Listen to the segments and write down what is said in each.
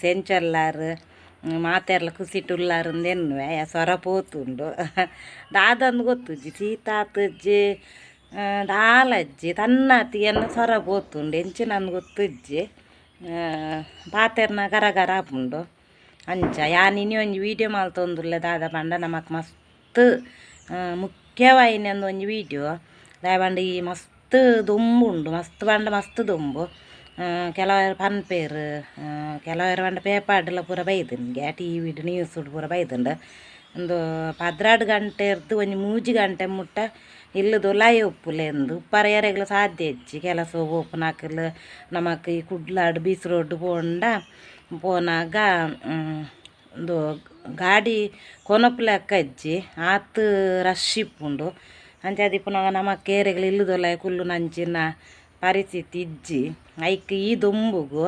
Friends ಎಂಚೊಲ್ಲಾರು ಮಾತೆರ್ಲ ಕುಸಿಟುಲ್ಲಾರಂದೆನ್ನುವೆ ಸೊರ ಪೋತುಂಡು ದಾದಂದು ಗೊತ್ತುಜ್ಜಿ ಸೀತಾತಜ್ಜಿ ದಾಲಜ್ಜಿ ತನ್ನತಿಯನ್ನು ಸೊರ ಪೋತುಂಡು ಎಂಚಿನಂದು ಗೊತ್ತುಜ್ಜಿ ಪಾತೆರ್ನ ಗರ ಗರ ಆಪುಂಡು ಅಂಚ ಯಾನಿನಿ ಒಂಜಿ ವೀಡಿಯೋ ಮಲ್ತೊಂದುಲ್ಲೆ ದಾದ ಪಂಡ ನಮಕ್ ಮಸ್ತ್ ಮುಖ್ಯವಾಯಿನ ಒಂಜಿ ವೀಡಿಯೋ ದಾಯ ಪಂಡ ಈ ಮಸ್ತ್ ದುಂಬು ಉಂಡು ಮಸ್ತ್ ಪಂಡ ಮಸ್ತ್ ದುಂಬು ಕೆಲವರು ಪನ್ಪೇರು ಕೆಲವರು ಪಂಡ ಪೇಪಾಡ್ಲ ಪೂರ ಬೈದುಂಗೆ ಟಿ ವಿಡ್ ನ್ಯೂಸ್ ಪೂರ ಬೈದುಂಡು ಒಂದು ಪದ್ರಾಡು ಗಂಟೆ ಇರ್ದು ಒಂಜಿ ಮೂಜಿ ಗಂಟೆ ಮುಟ್ಟ ಇಲ್ಲದು ಲೈ ಉಪ್ಪುಲೆಂದು ಉಪ್ಪರ ಎರೆಗ್ಲ ಸಾಧ್ಯ ಇಜ್ಜಿ. ಕೆಲಸ ಓಪುನಾಕಲು ನಮಕ್ ಈ ಕುಡ್ಲಾಡು, ಬೀಸ್ ರೋಡ್ ಪೋಂಡ, ಪೋನಾಗ ಒಂದು ಗಾಡಿ ಕೊನೊಪ್ಲೆಕ್ಕ ಇಜ್ಜಿ. ಆತ್ ರಶ್ ಇಪ್ಪುಂಡು. ಅಂಚಾದ್ ಇಪ್ಪುನಾಗ ನಮಕ್ ಏರೆಗ್ಲ ಇಲ್ಲುದೊಲ ಕುಲ್ಲು ನಂಚಿನ ಪರಿಸ್ಥಿತಿ ಇಜ್ಜಿ. ಐಕ್ ಈ ದುಂಬುಗು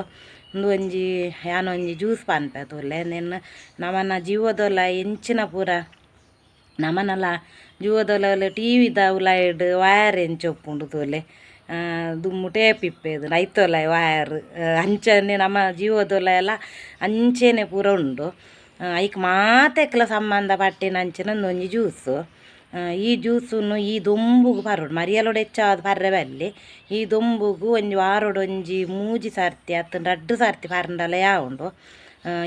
ಉಂದು ಒಂಜಿ ಒಂಜಿ ಜ್ಯೂಸ್ ಪಾನ್ಪೆ ತೂಲೆ ನಿನ್ನ ನಮನ ಜೀವದೊಲ ಎಂಚಿನ ಪೂರ, ನಮನಲ ಜೀವದೊಲ ಟಿ ವಿದ ಉಲಾಯ್ಡ್ ವಯರ್ ಎಂಚ ಒಪ್ಪುಂಡು ತೂಲೆ ದುಮ್ಮು ಟೇಪ್ ಇಪ್ಪೇದು ಐತೊಲ ವಯರ್ ಅಂಚನೆ ನಮ್ಮ ಜೀವದೊಲ ಎಲ್ಲ ಅಂಚೆನೆ ಪೂರ ಉಂಡು. ಐಕ್ ಮಾತೆಕ್ಲ ಸಂಬಂಧ ಪಟ್ಟಿನ ಅಂಚಿನ ಒಂಜಿ ಜ್ಯೂಸು. ಈ ಜ್ಯೂಸನ್ನು ಈ ದೊಂಬುಗು ಪರೋಡು, ಮರಿಯಲೋಡು ಹೆಚ್ಚಾದ ಪರ್ರವಲ್ಲಿ ಈ ದೊಂಬುಗು ಒಂಜಿ ವಾರೊಡು ಒಂಜಿ ಮೂಜಿ ಸಾರ್ತಿ ಅತ್ತ ರಡ್ಡು ಸರ್ತಿ ಪರ್ಂಡಲ ಯಾವುಂಡು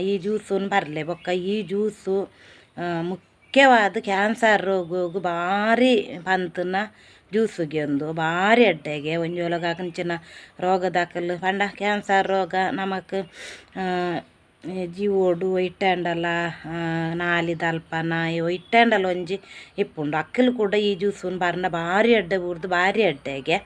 ಈ ಜ್ಯೂಸನ್ನು ಪರ್ಲೆ, ಬೊಕ್ಕ ಈ ಜ್ಯೂಸು ಮುಖ್ಯವಾದ ಕ್ಯಾನ್ಸರ್ ರೋಗಗು ಭಾರಿ ಪಂತನ ಜ್ಯೂಸುಗೆ ಒಂದು, ಭಾರಿ ಅಡ್ಡೆಗೆ ಒಂಜೋಲಗ ಕಂಚಿನ ರೋಗ ದಾಖಲು ಪಂಡ, ಕ್ಯಾನ್ಸರ್ ರೋಗ ನಮಕ್ ಜೀವೋಡು ಇಟ್ಟಂಡಲ ನಾಲಿ ದಲ್ಪನ ಇವು ಇಟ್ಟಂಡಲ ಒಂಜಿ ಇಪ್ಪುಂಡು ಅಕ್ಕಲು ಕೂಡ ಈ ಜ್ಯೂಸುನ್ ಬರ್ನ ಭಾರಿ ಅಡ್ಡೆ ಬೂರ್ದು ಭಾರಿ ಅಡ್ಡೆಗೆ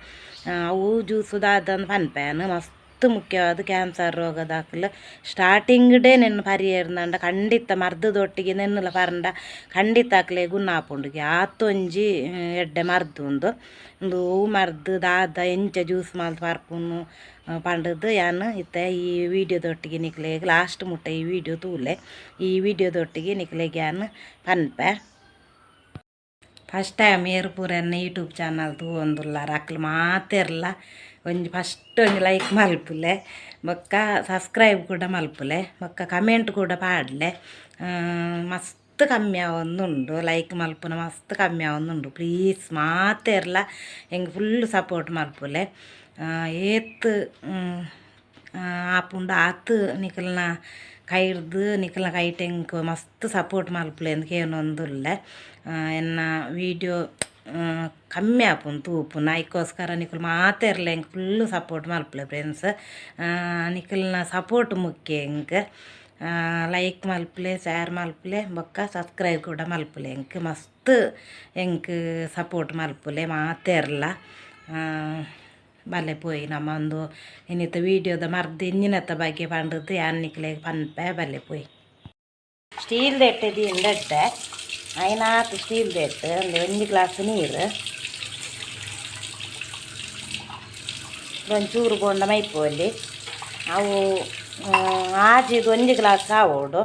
ಅವು ಜ್ಯೂಸು ದಾದಂದು ಪನ್ಪೇನು ಮಸ್ತ್ ಮುಖ್ಯವಾದ ಕ್ಯಾನ್ಸರ್ ರೋಗದಾಕಲು ಸ್ಟಾರ್ಟಿಂಗ್ ಡೇ ನೆನ್ನು ಪರಿಯರ್ನಂಡ ಖಂಡಿತ ಮರ್ದದೊಟ್ಟಿಗೆ ನೆನ್ನಲ ಪರಂಡ ಖಂಡಿತ ಅಕ್ಲೆ ಗುನ್ನಾಪುಂಡುಗೆ ಆತೊಂಜಿ ಎಡ್ಡೆ ಮರ್ದು ಉಂದು ಒಂದು ಹೂ ಮರ್ದು ದಾದ ಎಂಚ ಜ್ಯೂಸ್ ಮಲ್ತು ಪರ್ಪುನು ಪಂಡದು ಯಾನ್ ಇತ್ತ ಈ ವಿಡಿಯೋದೊಟ್ಟಿಗೆ ನಿಕ್ಲೆಗ್ ಲಾಸ್ಟ್ ಮುಟ್ಟ ಈ ವಿಡಿಯೋ ತೂಲೆ ಈ ವಿಡಿಯೋದೊಟ್ಟಿಗೆ ನಿಕ್ಲೆಗ್ ಯಾನ್ ಪನ್ಪೆ ಫಸ್ಟ್ ಟೈಮ್ ಏರ್ಪುರನ್ನ ಯೂಟ್ಯೂಬ್ ಚಾನಲ್ ತೂವೊಂದುಲ್ಲಾರ ಅಕ್ಲು ಮಾತೆರ್ಲ ಒಂಜಿ ಫಸ್ಟ್ ಒಂಜಿ ಲೈಕ್ ಮಲ್ಪುಲೆ ಬೊಕ್ಕ ಸಬ್ಸ್ಕ್ರೈಬ್ ಕೂಡ ಮಲ್ಪುಲೆ ಬೊಕ್ಕ ಕಮೆಂಟ್ ಕೂಡ ಪಾಡ್ಲೆ ಮಸ್ತ್ ಕಮ್ಮಿ ಆವೊಂದುಂಡು ಲೈಕ್ ಮಲ್ಪುನ ಮಸ್ತ್ ಕಮ್ಮಿ ಆವೊಂದುಂಡು ಪ್ಲೀಸ್ ಮಾತೆರ್ಲ ಹೆಂಗೆ ಫುಲ್ ಸಪೋರ್ಟ್ ಮಲ್ಪುಲೆ ಏತ್ ಆಪುಂಡು ಆತ್ ನಿಕಲ್ನ ಕೈ ಹಿಡ್ದು ನಿಕಲ್ನ ಕೈ ಟೆಂಕ್ ಮಸ್ತ್ ಸಪೋರ್ಟ್ ಮಲ್ಪುಲೆ ಅಂದ್ ಏನೊಂದುಲ್ಲೆ ಎನ್ನ ವೀಡಿಯೋ ಕಮ್ಮಿ ಆಪುಂಡು ತೂಪುನ ಐಕ್ಕೋಸ್ಕರ ನಿಕುಲು ಮಾತೆರ್ಲೆ ಎಂಕ್ ಫುಲ್ಲು ಸಪೋರ್ಟ್ ಮಲ್ಪುಲೆ ಫ್ರೆಂಡ್ಸ್ ನಿಕಲ್ನ ಸಪೋರ್ಟ್ ಮುಖ್ಯ ಎಂಕ್ ಲೈಕ್ ಮಲ್ಪುಲೆ ಶೇರ್ ಮಲ್ಪುಲೆ ಬೊಕ್ಕ ಸಬ್ಸ್ಕ್ರೈಬ್ ಕೂಡ ಮಲ್ಪುಲೆ ಎಂಕ್ ಮಸ್ತ್ ಎಂಕ್ ಸಪೋರ್ಟ್ ಮಲ್ಪುಲೆ ಮಾತೆರ್ಲ ಬಲ್ಲೆ ಪೋಯಿ ನಮ್ಮ ಒಂದು ಇನ್ನಿತ ವೀಡಿಯೋದ ಮರ್ದು ಇಂಜಿನತ್ತ ಬಗ್ಗೆ ಪಂಡದು ಯಾನ್ನಿಕ್ಲೆ ಪನ್ಪೆ ಬಲ್ಲೆ ಪೋಯಿ ಸ್ಟೀಲ್ ದೆಟ್ಟೆ ದೀಂದೆಟ್ಟೆ ಐನಾತು ಸ್ಟೀಲ್ ದೆಟ್ಟು ಒಂದು ಒಂಜಿ ಗ್ಲಾಸ್ ನೀರು ಒಂಚೂರು ಬೋಂಡ ಮೈಪೋಲಿ ಅವು ಆಜಿದು ಒಂಜಿ ಗ್ಲಾಸ್ ಆವೋಡು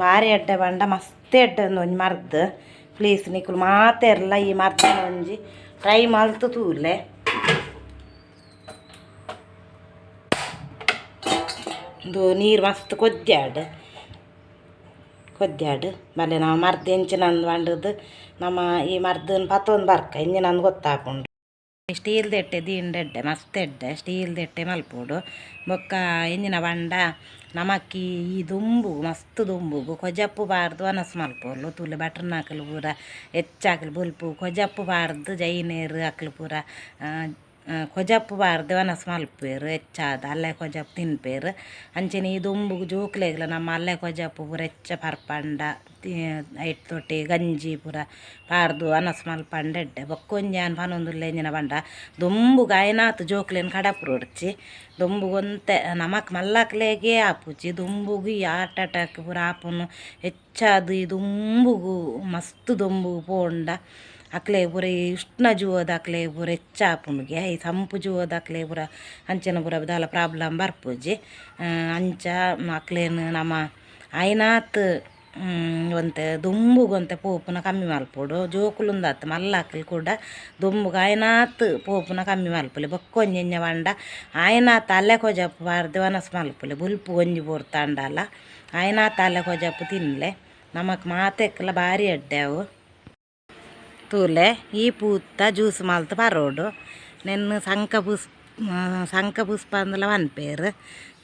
ಭಾರಿ ಎಡ್ಡೆ ಬಂಡ, ಮಸ್ತ್ ಎಡ್ಡೆ ಒಂಜಿ ಮರ್ದು. ಪ್ಲೀಸ್ ನಿಕುಲು ಮಾತೆರ್ಲ ಈ ಮರ್ದನ ಒಂಜಿ ಟ್ರೈ ಮಲ್ತು ತೂಲೆ ಇದು ನೀರು ಮಸ್ತ್ ಕೊದ್ಯಾಡ್ ಕೊದ್ಯಾಡ್ ಬಲ್ಲೆ ನಾವು ಮರ್ದು ಎಂಚಿನಂದು ಬಂಡದು ನಮ್ಮ ಈ ಮರ್ದನ್ ಪತ್ತೊಂದು ಬರ್ಕ ಇಂಜಿನಂದು ಗೊತ್ತಾಪುಂಡು. ಸ್ಟೀಲ್ ದೆಟ್ಟೆ ದೀಂಡೆಡ್ಡೆ ಮಸ್ತ್ ಎಡ್ಡೆ ಸ್ಟೀಲ್ ದೆಟ್ಟೆ ಮಲ್ಪೋಡು. ಬೊಕ್ಕ ಎಂಜಿನ ಬಂಡ, ನಮಕ್ಕಿ, ಈ ದುಂಬು, ಮಸ್ತ್ ದುಂಬುಗು ಕೊಜಪ್ಪು ಬಾರ್ದು ಅನಸ್ ಮಲ್ಪೋಲು ತುಲೆ ಬಟ್ರನ್ ಹಾಕಲು ಪೂರ, ಹೆಚ್ಚಾಕಲು ಬುಲ್ಪು. ಕೊಜಪ್ಪು ಬಾರ್ದು ಜೈನೇರು ಹಾಕಲು ಪೂರ ಕೊಜಪ್ಪು ಬಾರ್ದು ವನಸ್ ಮಲ್ಪೇರು ಹೆಚ್ಚಾದ ಅಲ್ಲೇ ಕೊಜಪ್ಪು ತಿನ್ಪೇರು ಅಂಚನೆ ಈ ದುಂಬುಗು ಜೋಕ್ಲೆಗ್ಲ ನಮ್ಮ ಅಲ್ಲೇ ಕೊಜಪ್ಪು ಪೂರ ಹೆಚ್ಚ ಪರ್ಪಂಡ ಐಟ್ ತೊಟ್ಟಿ ಗಂಜಿ ಪೂರ ಪಾರ್ದು ಅನಸ್ ಮಲ್ಪಂಡ ಎಡ್ಡೆ ಬೊಕ್ಕೊಂಜಿ ಅನ್ ಪನೊಂದುಲ್ಲ ಎಂಜಿನ ಪಂಡ ದುಂಬುಗು ಆಯ್ನಾತು ಜೋಕ್ಲೆನ್ ಕಡಪುರು ಹೊಡ್ಚಿ ದುಂಬುಗೊಂತೆ ನಮಕ್ ಮಲ್ಲಕ್ಲೆಗೆ ಆಪುಜಿ ದುಂಬುಗು ಈ ಹಾರ್ಟ್ ಅಟ್ಯಾಕ್ ಪೂರ ಆಪುನು ಹೆಚ್ಚಾದು ಈ ದುಂಬುಗು ಮಸ್ತ್ ದುಂಬುಗು ಪೋಂಡ ಅಕ್ಲೆ ಪೂರ ಇಷ್ಟನ ಉಷ್ಣ ಜೂವದ ಅಕ್ಲೆ ಪೂರ ಹೆಚ್ಚಾಪುಂಡುಗೆ ಈ ಸಂಪು ಅಕ್ಲೆ ಪೂರ ಅಂಚನ ಪೂರ ದಾಲ ಪ್ರಾಬ್ಲಮ್ ಬರ್ಪುಜಿ. ಅಂಚ ಅಕ್ಲೇನು ನಮ್ಮ ಐನಾತ್ ಒಂತೆ ದುಂಬುಗೊಂತೆ ಪೋಪುನ ಕಮ್ಮಿ ಮಲ್ಪೊಡು. ಜೋಕುಲುಂದಾತ್ ಮಲ್ಲಾಕಲ್ ಕೂಡ ದುಂಬುಗ ಆಯ್ನಾತ್ ಪೋಪುನ ಕಮ್ಮಿ ಮಲ್ಪೊಲಿ. ಬೊಕ್ಕ ಒಂಜಿ ಪಂಡ ಆಯ್ನಾತ್ ಅಲ್ಲೆ ಕೊಜಪ್ಪು ಬಾರ್ದು ವನಸ್ ಮಲ್ಪೊಲಿ. ಬುಲ್ಪು ಒಂಜಿ ಬೋರ್ತಾಂಡಲ್ಲ ಆಯ್ನಾತ್ ಅಲ್ಲೆ ಕೊಜಪ್ಪು ತಿನ್ಲೆ. ನಮಕ್ ಮಾತೆಕ್ಲ ಬಾರಿ ಅಡ್ಡೆ ತೂಲೆ ಈ ಪೂತ್ತ ಜ್ಯೂಸ್ ಮಲ್ತ್ ಪರೋಡು ನೆನ್ను ಸಂಕ ಪುಷ್ಪ ಸಂಕ ಪುಷ್ಪ ಅಂದಲ ಪನ್ಪೇರು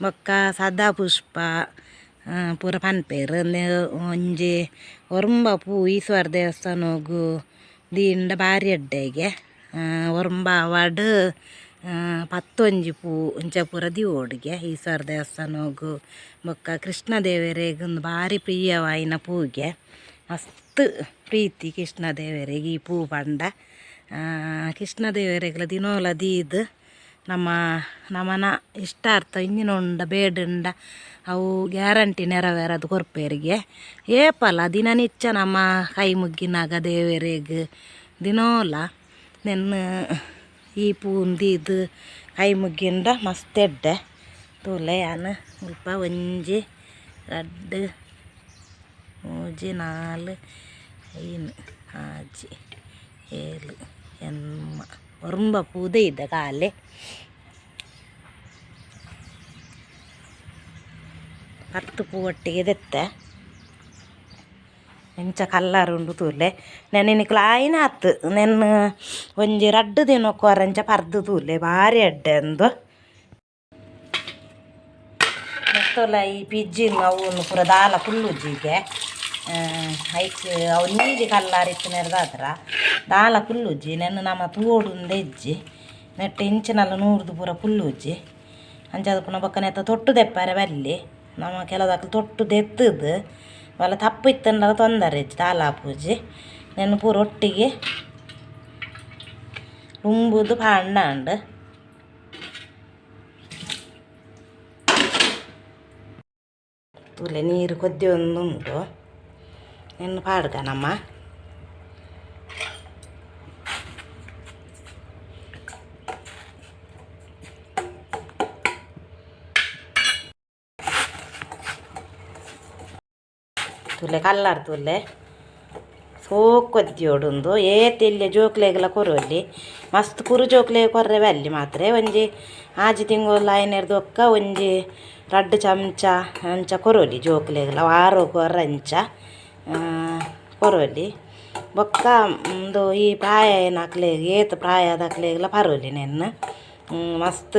ಬೊಕ್ಕ ಸದಾ ಪುಷ್ಪ ಆ, ಪೂರ ಪನ್ಪೇರು ಒಂಜಿ ಒರಂಬ ಪೂ ಈಶ್ವರ ದೇವಸ್ಥಾನ ಹೋಗು ದೀಂಡ ಬಾರಿ ಅಡ್ಡೆಗೆ ಒರಂಬ ವಡ್ ಪತ್ತೊಂಜಿ ಪೂ ಇಂಚ ಪೂರ ದಿವೋಡಿಗೆ ಈಶ್ವರ ದೇವಸ್ಥಾನ ಹೋಗು ಬೊಕ್ಕ ಕೃಷ್ಣ ದೇವರಿಗೆ ಒಂದು ಭಾರಿ ಪ್ರಿಯವಾಯಿನ ಪೂಗೆ ಮಸ್ತ್ ಪ್ರೀತಿ ಕೃಷ್ಣ ದೇವರಿಗೆ ಈ ಪೂ ಬಂಡ. ಕೃಷ್ಣ ದೇವರೆಗ್ಲ ದಿನೋಲ ದೀದ್ ನಮ್ಮ ನಮನ ಇಷ್ಟಾರ್ಥ ಇಂಜಿನುಂಡ ಬೇಡುಂಡ ಅವು ಗ್ಯಾರಂಟಿ ನೆರವೇರದು ಕೊರ್ಪೇರಿಗೆ. ಏಪಲ ದಿನ ನಿಚ್ಚ ನಮ್ಮ ಕೈ ಮುಗ್ಗಿನಾಗ ದೇವರಿಗೆ ದಿನೋಲ ನೆನ್ನ ಈ ಪೂಂದಿದ್ ಕೈ ಮುಗ್ಗಿಂದ ಮಸ್ತ್ ಎಡ್ಡೆ ತೂಲೆ ಯಾನು ಸ್ವಲ್ಪ ಒಂಜಿ ರಡ್ಡ್ ಮೂಜಿ ನಾಲ್ ಐನು ಆಜಿ ಏಳು ಎನ್ಮ ಒರಂಬ ಪೂದೆ ಇದ್ದ ಕಾಲೆ ಹತ್ತು ಪೂ ಒಟ್ಟಿಗೆ ದೆತ್ತೆ ಎಂಚ ಕಲ್ಲರ್ ಉಂಡು ತೂಲೆ ನೆನಿನಿಕ್ಲ ಆಯ್ನ ಆತು ನೆನ್ ಒಂಜಿ ರಡ್ಡ್ ದಿನಕ್ಕೆ ಹೊರಂಚ ಪರ್ದು ತೂಲೆ ಭಾರಿ ಅಡ್ಡೆ ಅಂದು ಮತ್ತೊಲ ಈ ಪಿಜ್ಜಿನ ಅವು ಪೂರ ದಾಲ ಕುಲ್ಲುಜ್ಜಿಗೆ ಐಕ್ ಅವು ನೀಲಿ ಕಲ್ಲಾರಿತ್ತು ನೆರೆದಾದ್ರ ದಾಲ ಕುಲ್ಲುಜ್ಜಿ ನೆನ್ನೆ ನಮ್ಮ ತೂಡುಂದು ಎಜ್ಜಿ ನೆಟ್ಟ ಇಂಚಿನಲ್ಲ ನೂರ್ದು ಪೂರ ಅಂಜಾದ ಅಂಚಾದ ಪುನ ಬೊಕ್ಕನೆತ್ತ ತೊಟ್ಟು ದೆಪ್ಪಾರೆ ಬಲ್ಲಿ. ನಮ್ಮ ಕೆಲದಾಕಲು ತೊಟ್ಟು ದೆತ್ತದು. ವಲ್ಲ ತಪ್ಪು ಇತ್ತಂಡಲ ತೊಂದರೆ ಇಜ್ಜಿ, ದಾಲ ಪೂಜೆ ನೆನ್ನೆ ಪೂರ ಒಟ್ಟಿಗೆ ರುಂಬುದು ಪಾಂಡಾಂಡು ತುಲೆ ನೀರು ಕೊದ್ದೆ ಒಂದುಂಟು. ನಿನ್ನ ಪಾಡ್ಗ ನಮ್ಮ ತುಲೆ ಕಲ್ಲರ್ ತುಲೆ ಸೋಕೊದ್ದಿಯೋಡುಂದು ಏತಿಲ್ಲೆ ಜೋಕ್ಲೆಗ್ಲ ಕೊರೊಲ್ಲಿ ಮಸ್ತ್ ಕುರು ಜೋಕ್ಲೆ ಕೊರ್ರೆವೆ ಅಲ್ಲಿ ಮಾತ್ರ ಒಂಜಿ ಆಜಿ ತಿಂಗೋಲ ಐನೆರ್ದು ಒಕ್ಕ ಒಂಜಿ ರಡ್ಡ್ ಚಮಚ ಅಂಚ ಕೊರೊಲಿ ಜೋಕ್ಲೆಗ್ಲ ವಾರ ಕೊರಂಚ ಕೊರೊಲಿ ಬೊಕ್ಕ ಒಂದು ಈ ಪ್ರಾಯ ಏನಾಕ್ಲೆಗ್ ಏತ್ ಪ್ರಾಯದಾಕ್ಲೆಗ್ಲ ಪರೊಲಿ ನೆನ್ను ಮಸ್ತ್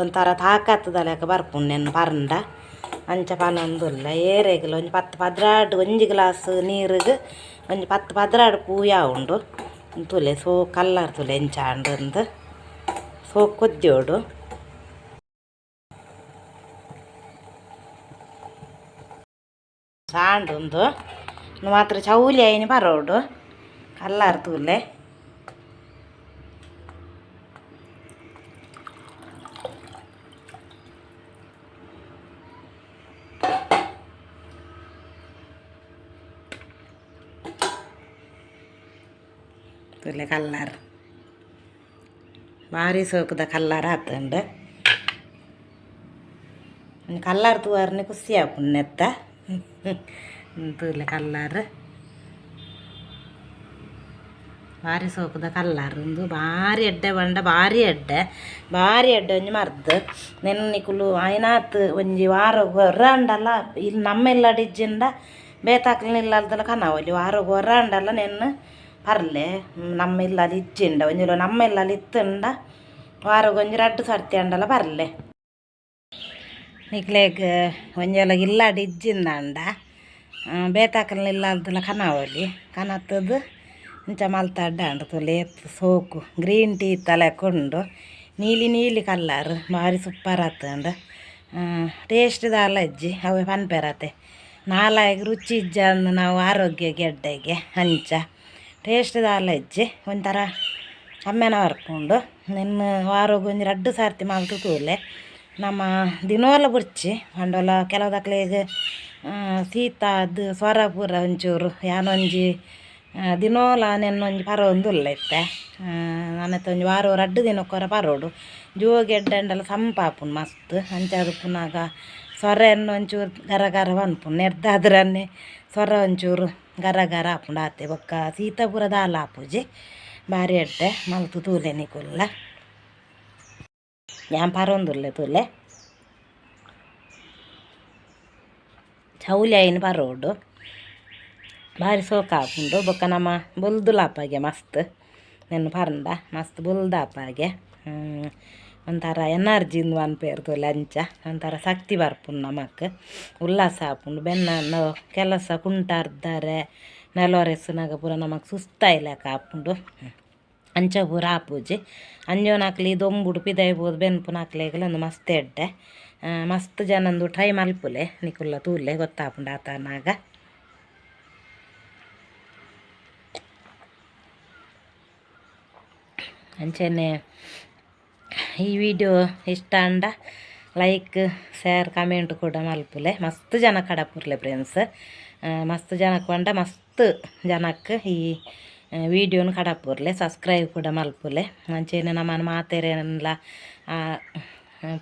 ಒಂಥರ ತಾಕತ್ತುದಲೆಕ ಬರ್ಪುಂಡು ನೆನ್ను ಪರಂಡ. ಅಂಚ ಪನೊಂದುಲ್ಲ ಏರೆಗ್ಲ ಒಂಜಿ ಪತ್ತು ಪದ್ರಾಡ್, ಒಂಜಿ ಗ್ಲಾಸ್ ನೀರಿಗೆ ಒಂಜಿ ಪತ್ತು ಪದ್ರಾಡ್ ಪೂಯ ಉಂಡು. ತುಲೆ ಸೋ ಕಲ್ಲರ್ ತುಲೆ ಎಂಚಾಂಡು ಸೋ ಕೊದ್ದೋಡು ಸಾಂಡುಂದು ಮಾತ್ರ ಚೌಲಿ ಐನಿ ಬರೋಡು ಕಲ್ಲರ್ ತೂಲೆ ತುಲೆ ಕಲ್ಲರ್ ಭಾರಿ ಸೋಕುದ ಕಲ್ಲರ್ ಆತುಂಡು ಕಲ್ಲರ್ ತೂವರ್ನಿ ಖುಷಿ ಆಪುಣ್ಣೆತ್ತ ತೂಲೆ ಕಲ್ಲರ್ ಭಾರಿ ಸೋಕುದ ಕಲ್ಲರ್ ಉಂದು ಭಾರಿ ಎಡ್ಡೆ, ಬಂಡ ಭಾರಿ ಎಡ್ಡೆ. ಭಾರಿ ಎಡ್ಡೆ ಒಂಜಿ ಮರ್ದ್. ನೆನ್ನಿಕುಲು ಐನಾತ್ ಒಂಜಿ ವಾರ ಗೊರ್ರಂಡಲ್ಲ ಇಲ್ಲಿ ನಮ್ಮೆಲ್ಲ ಡಿಜ್ಜಿಂಡ ಬೇತಾಕ್ಲಿಲ್ಲದಲ್ಲ ಕನವಲ್ಲಿ ವಾರ ಗೊರ್ರಂಡಲ್ಲ ನೆನ್ನ ಪರ್ಲೆ ನಮ್ಮ ಇಲ್ಲಲ್ಲಿ ಇಜ್ಜಿಂಡ ಒಂಜಿಲ ನಮ್ಮ ಇಲ್ಲಲ್ಲಿ ಇತ್ತುಂಡ ವಾರ ಒಂಜಿ ರಡ್ಡು ಸರ್ತಿ ಅಂಡಲ ಪರ್ಲೆ ನಿಕ್ಲೆಗ್ ಒಂಜಲ ಇಲ್ಲ ಇಜ್ಜಿಂದಂಡ ಬೇತಾಕಲ್ನ ಅಂತಲ್ಲ ಕನವಲಿ ಕನತ್ತದು ಇಂಚ ಮಲ್ತ ಅಂಡು ತುಲೆ ಸೋಕು. ಗ್ರೀನ್ ಟೀ ತಲೆಕೊಂಡು ನೀಲಿ ನೀಲಿ ಕಲ್ಲರ್ ಭಾರಿ ಸೂಪರ್ ಆತಂಡು ಟೇಸ್ಟ್ ದಾಲ ಇಜ್ಜಿ ಅವೇ ಪನ್ಪೆರತೆ ನಾಲಾಗ ರುಚಿ ಇಜ್ಜ ಅಂದು ನಾವು ಆರೋಗ್ಯ ಗೆಡ್ಡೆಗೆ ಅಂಚ. ಟೇಸ್ಟ್ ದಾಲ ಇಜ್ಜಿ ಒಂಥರ ಅಮ್ಮೆನ ಹರ್ಕೊಂಡು ನಿನ್ನ ವಾರೋಗ ಒಂದು ರಡ್ಡು ಸಾರ್ತಿ ಮಲ್ತು ತೂಲೆ ನಮ್ಮ ದಿನೋಲ ಬುರ್ಚಿ ಕೆಲವು ಕೆಲವದಕ್ಲೆಗ್ ಶೀತ ಅದು ಸ್ವರ ಪೂರ ಒಂಚೂರು, ಯಾನೊಂಜಿ ದಿನೋಲ ನೆನ್ನೊಂಜಿ ಪರ ಒಂದು ಉಲ್ಲೈತೆ ನನ್ನತ್ತ ಒಂಜಿ ವಾರ ರಡ್ಡು ದಿನಕ್ಕೊರ ಪರೋಡು. ಜೋಗೆಡ್ಡೆಂಡಲ ಸಂಪಾಪುನ್ ಮಸ್ತ್. ಅಂಚಾದ ಪುನಗ ಸೊರೆಯನ್ನು ಒಂಚೂರು ಗರ ಗರ ಬನ್ಪುನ್ ನೆರ್ದಾದ್ರನ್ನೇ ಸ್ವರ ಒಂಚೂರು ಗರ ಗರ ಆಪುಂಡು ಆತೆ. ಬೊಕ್ಕ ಸೀತಾಪುರ ದಾಲ ಆಪುಜಿ ಬಾರಿ ಎಡ್ಡೆ ಮಲ್ತು ತೂಲೆ ನಿಕುಲ್ಲ ಯಾಂ ಪರೊಂದುಲ್ಲೆ ತೂಲೆ? ಚೌಲಿ ಐನ್ ಬರೋಡು ಭಾರಿ ಸೋಕ ಆಪುಂಡು ಬೊಕ್ಕ ನಮ್ಮ ಬುಲ್ದುಲಾಪಾಗೆ ಮಸ್ತ್ ನೆನ್ನ ಪರಂಡ ಮಸ್ತ್ ಬುಲ್ದಾಪಾಗೆ ಒಂಥರ ಎನರ್ಜಿಂದು ಅನ್ಪೇರು ತೋಲೆ ಅಂಚ ಒಂಥರ ಶಕ್ತಿ ಬರ್ಪುಂಡು ನಮಕ್ ಉಲ್ಲಾಸ ಆಪುಂಡು ಬೆನ್ನ ಕೆಲಸ ಕುಂಟಾರ್ದಾರೆ ನೆಲೊರೆಸ್ನಾಗ ಪೂರ ನಮಕ್ ಸುಸ್ತಾಯ್ಲಕ ಆಪುಂಡು ಅಂಚ ಪೂರ ಆಪುಜಿ ಅಂಜೋನಾಕ್ಲಿ ದೊಂಬುಡು ಪಿದೈಬೋದು ಬೆನ್ಪುನಾಕ್ಲೆಗಲ ಒಂದು ಮಸ್ತ್ ಎಡ್ಡೆ ಆ, ಮಸ್ತ್ ಜನಂದು ಟೈ ಮಲ್ಪುಲೆ ನಿಕುಲ್ಲ ತೂಲೆ ಗೊತ್ತಾಪುಂಡು ಆತನಾಗ ಅಂಚನೆ ಈ ವಿಡಿಯೋ ಇಷ್ಟ ಅಂಡ ಲೈಕ್ ಶೇರ್ ಕಮೆಂಟ್ ಕೂಡ ಮಲ್ಪುಲೆ. ಮಸ್ತ್ ಜನ ಕಡಪುರ್ಲೆ ಫ್ರೆಂಡ್ಸ್ ಮಸ್ತ್ ಜನಕ್ಕೆ ಬಂಡ ಮಸ್ತ್ ಜನಕ್ಕೆ ಈ ವಿಡಿಯೋನ ಕಡಪುರ್ಲೆ ಸಬ್ಸ್ಕ್ರೈಬ್ ಕೂಡ ಮಲ್ಪುಲೆ. ಅಂಚೆನೆ ನಮ್ಮನ್ನು ಮಾತೆರೆಲ್ಲ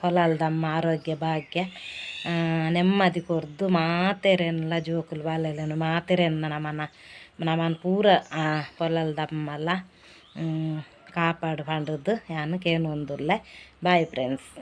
ಪೊಲದಮ್ಮ ಆರೋಗ್ಯ ಭಾಗ್ಯ. ನೆಮ್ಮದಿ ಕೊರ್ದು ಮಾತೆರೆನ್ಲ ಜೋಕುಲು ಬಲೆಲೆಂಡು ಮಾತೆರೆನ್ ನಮನ, ನಮನ್ ಪೂರ, ಆ ಪೊಲಾಲದಮ್ಮಲ ಕಾಪಾಡ್ ಪಂಡುದ್, ಯಾನ್ ಕೆನೊಂದುಲ್ಲ ಬಾಯ್ ಫ್ರೆಂಡ್ಸ್